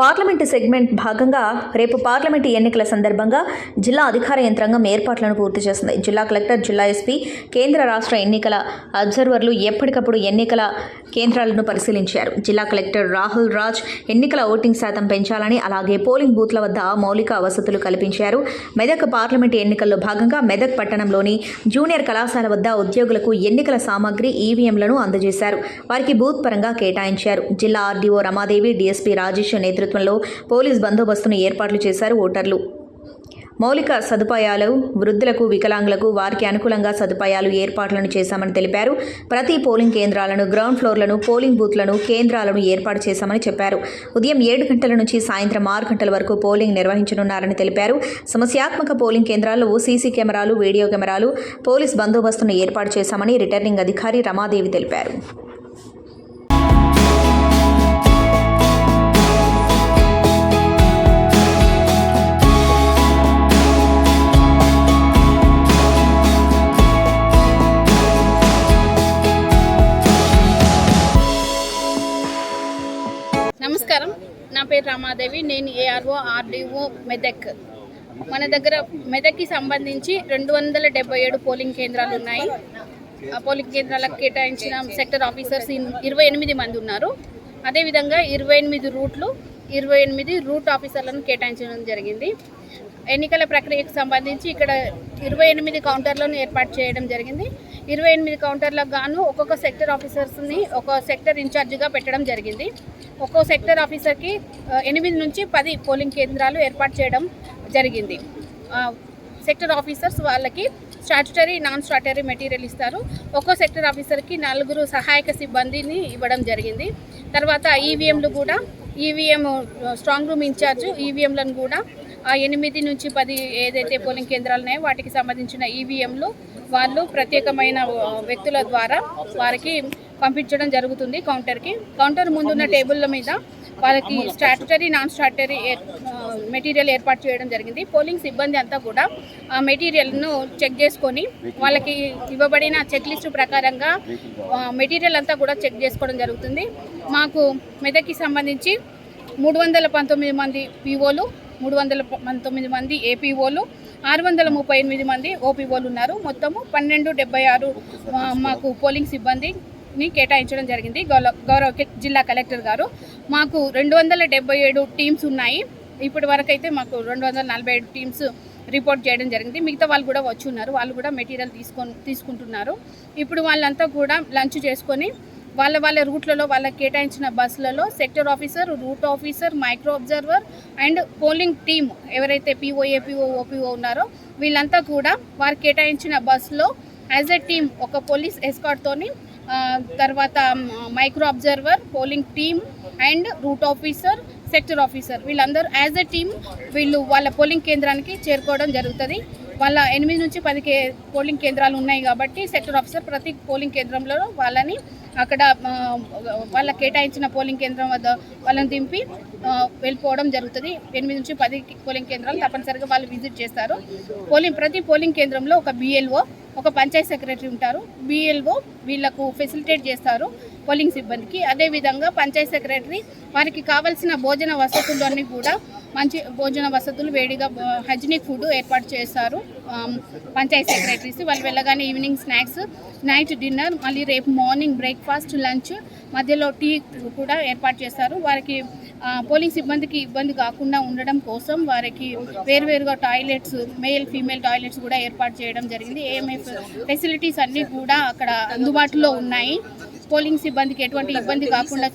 Parliament segment భాగంగా రేపు parliament ఎన్నికల సందర్భంగా జిల్లా అధికార యంత్రాంగం ఏర్పాట్లను పూర్తి చేసింది. జిల్లా కలెక్టర్ జిల్లా ఎస్పీ కేంద్ర రాష్ట్ర ఎన్నికల అబ్జర్వర్లు ఎప్పటికప్పుడు ఎన్నికల కేంద్రాలను పరిశీలించారు. జిల్లా కలెక్టర్ రాహుల్ రాజ్ ఎన్నికల ఓటింగ్ శాతం పెంచాలని అలాగే పోలింగ్ బూత్ల వద్ద మౌలిక వసతులు కల్పించారు. మెదక్ పార్లమెంటు ఎన్నికల్లో భాగంగా మెదక్ పట్టణంలోని జూనియర్ కళాశాల వద్ద ఉద్యోగులకు ఎన్నికల సామాగ్రి ఈవీఎంలను అందజేశారు. వారికి బూత్ పరంగా కేటాయించారు. జిల్లా ఆర్డీఓ రమాదేవి డీఎస్పీ రాజేష్ నేతృత్వంలో పోలీస్ బందోబస్తును ఏర్పాట్లు చేశారు ఓటర్లు. మౌలిక సదుపాయాలు వృద్ధులకు వికలాంగులకు వారికి అనుకూలంగా సదుపాయాలు ఏర్పాట్లను చేశామని తెలిపారు. ప్రతి పోలింగ్ కేంద్రాలను గ్రౌండ్ ఫ్లోర్లను పోలింగ్ బూత్లను కేంద్రాలను ఏర్పాటు చేశామని చెప్పారు. ఉదయం ఏడు గంటల నుంచి సాయంత్రం ఆరు గంటల వరకు పోలింగ్ నిర్వహించనున్నారని తెలిపారు. సమస్యాత్మక పోలింగ్ కేంద్రాల్లో సీసీ కెమెరాలు వీడియో కెమెరాలు పోలీస్ బందోబస్తును ఏర్పాటు చేశామని రిటర్నింగ్ అధికారి రమాదేవి తెలిపారు. నమస్కారం. నా పేరు రామాదేవి. నేను ఏఆర్ఓ ఆర్డీఓ మెదక్. మన దగ్గర మెదక్కి సంబంధించి రెండు వందల డెబ్బై ఏడు పోలింగ్ కేంద్రాలు ఉన్నాయి. ఆ పోలింగ్ కేంద్రాలకు కేటాయించిన సెక్టర్ ఆఫీసర్స్ ఇరవై ఎనిమిది మంది ఉన్నారు. అదేవిధంగా ఇరవై ఎనిమిది రూట్లు ఇరవై ఎనిమిది రూట్ ఆఫీసర్లను కేటాయించడం జరిగింది. ఎన్నికల ప్రక్రియకు సంబంధించి ఇక్కడ ఇరవై ఎనిమిది కౌంటర్లను ఏర్పాటు చేయడం జరిగింది. ఇరవై ఎనిమిది కౌంటర్లకు గాను ఒక్కొక్క సెక్టర్ ఆఫీసర్స్ని ఒక సెక్టర్ ఇన్ఛార్జిగా పెట్టడం జరిగింది. ఒక్కో సెక్టర్ ఆఫీసర్కి ఎనిమిది నుంచి పది పోలింగ్ కేంద్రాలు ఏర్పాటు చేయడం జరిగింది. సెక్టర్ ఆఫీసర్స్ వాళ్ళకి స్టాట్యుటరీ నాన్ స్టాట్యుటరీ మెటీరియల్ ఇస్తారు. ఒక్కో సెక్టర్ ఆఫీసర్కి నలుగురు సహాయక సిబ్బందిని ఇవ్వడం జరిగింది. తర్వాత ఈవీఎంలు కూడా ఈవీఎం స్ట్రాంగ్ రూమ్ ఇన్ఛార్జ్ ఈవీఎంలను కూడా ఎనిమిది నుంచి పది ఏదైతే పోలింగ్ కేంద్రాలు ఉన్నాయో వాటికి సంబంధించిన ఈవీఎంలు వాళ్ళు ప్రత్యేకమైన వ్యక్తుల ద్వారా వారికి పంపించడం జరుగుతుంది కౌంటర్కి. కౌంటర్ ముందున్న టేబుల్ల మీద వాళ్ళకి స్టాట్యుటరీ నాన్ స్టాట్యుటరీ మెటీరియల్ ఏర్పాటు చేయడం జరిగింది. పోలింగ్ సిబ్బంది అంతా కూడా ఆ మెటీరియల్ను చెక్ చేసుకొని వాళ్ళకి ఇవ్వబడిన చెక్ లిస్ట్ ప్రకారంగా మెటీరియల్ అంతా కూడా చెక్ చేసుకోవడం జరుగుతుంది. మాకు మెదక్కి సంబంధించి మూడు వందల పంతొమ్మిది మంది పీఓలు మూడు వందల పంతొమ్మిది మంది ఏపీఓలు ఆరు వందల ముప్పై ఎనిమిది మంది ఓపీఓలు ఉన్నారు. మొత్తము పన్నెండు డెబ్బై ఆరు మాకు పోలింగ్ సిబ్బందిని కేటాయించడం జరిగింది. గౌరవ గౌరవ జిల్లా కలెక్టర్ గారు. మాకు రెండు వందల డెబ్బై ఏడు టీమ్స్ ఉన్నాయి. ఇప్పటి వరకు అయితే మాకు రెండు వందల నలభై ఏడు టీమ్స్ రిపోర్ట్ చేయడం జరిగింది. మిగతా వాళ్ళు కూడా వచ్చి ఉన్నారు. వాళ్ళు కూడా మెటీరియల్ తీసుకొని తీసుకుంటున్నారు. ఇప్పుడు వాళ్ళంతా కూడా లంచ్ చేసుకొని వాళ్ళ వాళ్ళ రూట్లలో వాళ్ళకి కేటాయించిన బస్సులలో sector officer route officer micro observer and polling team ఎవరైతే పీఓఏ పీఓ ఓపీఓ ఉన్నారో వీళ్ళంతా కూడా వారు కేటాయించిన బస్సులో యాజ్ ఎ టీమ్ ఒక పోలీస్ ఎస్కాట్తోని తర్వాత micro observer polling team and route officer sector officer వీళ్ళందరూ యాజ్ ఎ టీమ్ వీళ్ళు వాళ్ళ పోలింగ్ కేంద్రానికి చేరుకోవడం జరుగుతుంది. వాళ్ళ ఎనిమిది నుంచి పది కే పోలింగ్ కేంద్రాలు ఉన్నాయి కాబట్టి సెక్టర్ ఆఫీసర్ ప్రతి పోలింగ్ కేంద్రంలో వాళ్ళని అక్కడ వాళ్ళ కేటాయించిన పోలింగ్ కేంద్రం వద్ద వాళ్ళని దింపి వెళ్ళిపోవడం జరుగుతుంది. ఎనిమిది నుంచి పది పోలింగ్ కేంద్రాలు తప్పనిసరిగా వాళ్ళు విజిట్ చేస్తారు. పోలింగ్ ప్రతి పోలింగ్ కేంద్రంలో ఒక బిఎల్ఓ ఒక పంచాయత్ సెక్రటరీ ఉంటారు బిఎల్ఓ వీళ్ళకు ఫెసిలిటేట్ చేస్తారు పోలింగ్ సిబ్బందికి. అదేవిధంగా పంచాయత్ సెక్రటరీ వారికి కావాల్సిన భోజన వసతులు అన్నీ కూడా మంచి భోజన వసతులు వేడిగా హైజీనిక్ ఫుడ్ ఏర్పాటు చేస్తారు పంచాయత్ సెక్రటరీస్. వాళ్ళు వెళ్ళగానే ఈవినింగ్ స్నాక్స్ నైట్ డిన్నర్ మళ్ళీ రేపు మార్నింగ్ బ్రేక్ఫాస్ట్ లంచ్ మధ్యలో టీ కూడా ఏర్పాటు చేస్తారు. వారికి పోలింగ్ సిబ్బందికి ఇబ్బంది కాకుండా ఉండడం కోసం వారికి వేరువేరుగా టాయిలెట్స్ మేల్ ఫీమేల్ టాయిలెట్స్ కూడా ఏర్పాటు చేయడం జరిగింది. ఏఎంఎఫ్ ఫెసిలిటీస్ అన్నీ కూడా అక్కడ అందుబాటులో ఉన్నాయి. పోలింగ్ సిబ్బందికి ఎటువంటి ఇబ్బంది కాకుండా